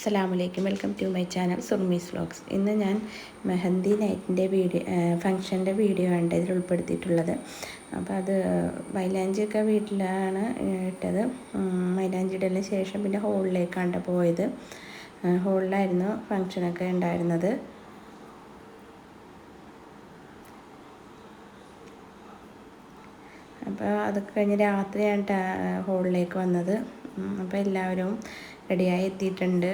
അസ്സലാമലൈക്കും welcome to my channel Surmi's vlogs ഇന്ന് ഞാൻ മെഹന്തി നൈറ്റിന്റെ വീഡിയോ ഫങ്ഷന്റെ വീഡിയോ ആണ് ഇതിൽ ഉൾപ്പെടുത്തിയിട്ടുള്ളത്. അപ്പോൾ അത് മൈലാഞ്ചിയൊക്കെ വീട്ടിലാണ് ഇട്ടത്. മൈലാഞ്ചി ഇടലിന് ശേഷം പിന്നെ ഹോളിലേക്കാണ് പോയത്. ഹോളിലായിരുന്നു ഫങ്ഷനൊക്കെ ഉണ്ടായിരുന്നത്. അപ്പോൾ അതൊക്കെ കഴിഞ്ഞ് രാത്രിയാണ് ഹോളിലേക്ക് വന്നത്. അപ്പോൾ എല്ലാവരും റെഡിയായി എത്തിയിട്ടുണ്ട്.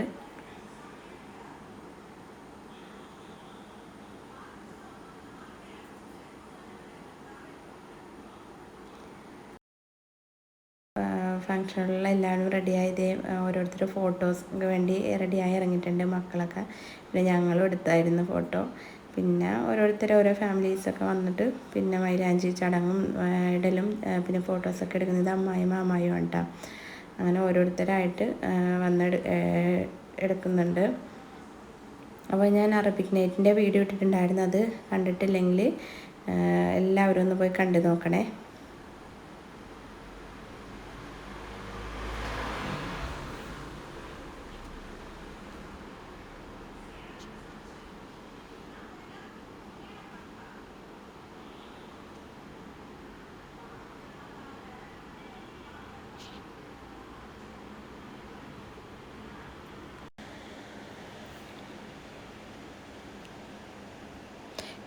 ഫങ്ഷനിലുള്ള എല്ലാവരും റെഡിയായത് ഓരോരുത്തർ ഫോട്ടോസ്ക്ക് വേണ്ടി റെഡിയായി ഇറങ്ങിയിട്ടുണ്ട് മക്കളൊക്കെ. പിന്നെ ഞങ്ങളും എടുത്തായിരുന്നു ഫോട്ടോ പിന്നെ ഓരോരുത്തർ ഓരോ ഫാമിലീസൊക്കെ വന്നിട്ട് പിന്നെ മൈലാഞ്ചി ചടങ്ങും ഇടലും പിന്നെ ഫോട്ടോസൊക്കെ എടുക്കുന്നത് അമ്മായും മാമായും കേട്ടോ അങ്ങനെ ഓരോരുത്തരായിട്ട് വന്ന് എടുക്കുന്നുണ്ട്. അപ്പോൾ ഞാൻ അറബിക് നൈറ്റിന്റെ വീഡിയോ ഇട്ടിട്ടുണ്ടായിരുന്നു അത് കണ്ടിട്ടില്ലെങ്കിൽ എല്ലാവരും ഒന്ന് പോയി കണ്ടു നോക്കണേ.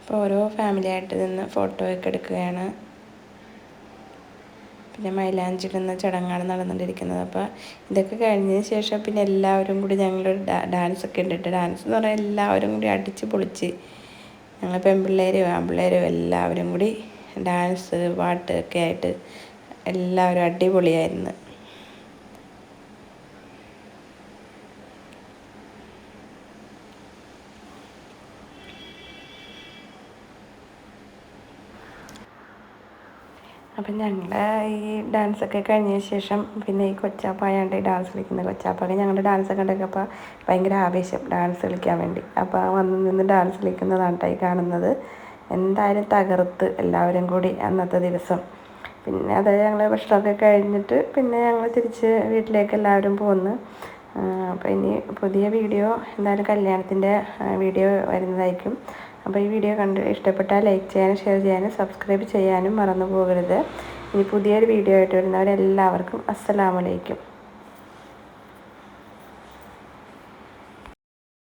അപ്പോൾ ഓരോ ഫാമിലി ആയിട്ട് നിന്ന് ഫോട്ടോ ഒക്കെ എടുക്കുകയാണ്. പിന്നെ മൈലാഞ്ചിടുന്ന ചടങ്ങാണ് നടന്നുകൊണ്ടിരിക്കുന്നത്. അപ്പോൾ ഇതൊക്കെ കഴിഞ്ഞതിന് ശേഷം പിന്നെ എല്ലാവരും കൂടി ഞങ്ങൾ ഡാൻസ് ഒക്കെ ഉണ്ടിട്ട് ഡാൻസ് എന്ന് പറഞ്ഞാൽ എല്ലാവരും കൂടി അടിച്ച് പൊളിച്ച് ഞങ്ങൾ പെൺപിള്ളേരും ആൺപിള്ളേരും എല്ലാവരും കൂടി ഡാൻസ് പാട്ട് ഒക്കെ ആയിട്ട് എല്ലാവരും അടിപൊളിയായിരുന്നു. അപ്പം ഞങ്ങൾ ഈ ഡാൻസൊക്കെ കഴിഞ്ഞ ശേഷം പിന്നെ ഈ കൊച്ചാപ്പായാണ്ട് ഡാൻസ് കളിക്കുന്ന കൊച്ചാപ്പൊക്കെ ഞങ്ങളുടെ ഡാൻസ് കണ്ടപ്പോൾ ഭയങ്കര ആവേശം ഡാൻസ് കളിക്കാൻ വേണ്ടി. അപ്പോൾ വന്ന് നിന്ന് ഡാൻസ് കളിക്കുന്നതാണ് ഈ കാണുന്നത്. എന്തായാലും തകർത്ത് എല്ലാവരും കൂടി അന്നത്തെ ദിവസം. പിന്നെ അത് ഞങ്ങൾ ഭക്ഷണമൊക്കെ കഴിഞ്ഞിട്ട് പിന്നെ ഞങ്ങൾ തിരിച്ച് വീട്ടിലേക്ക് എല്ലാവരും പോന്ന്. അപ്പോൾ ഇനി പുതിയ വീഡിയോ എന്തായാലും കല്യാണത്തിന്റെ വീഡിയോ വരുന്നതായിരിക്കും. അപ്പോൾ ഈ വീഡിയോ കണ്ട് ഇഷ്ടപ്പെട്ടാൽ ലൈക്ക് ചെയ്യാനും ഷെയർ ചെയ്യാനും സബ്സ്ക്രൈബ് ചെയ്യാനും മറന്നു പോകരുത്. ഇനി പുതിയൊരു വീഡിയോ ആയിട്ട് വരുന്നവരെല്ലാവർക്കും അസ്സലാമലൈക്കും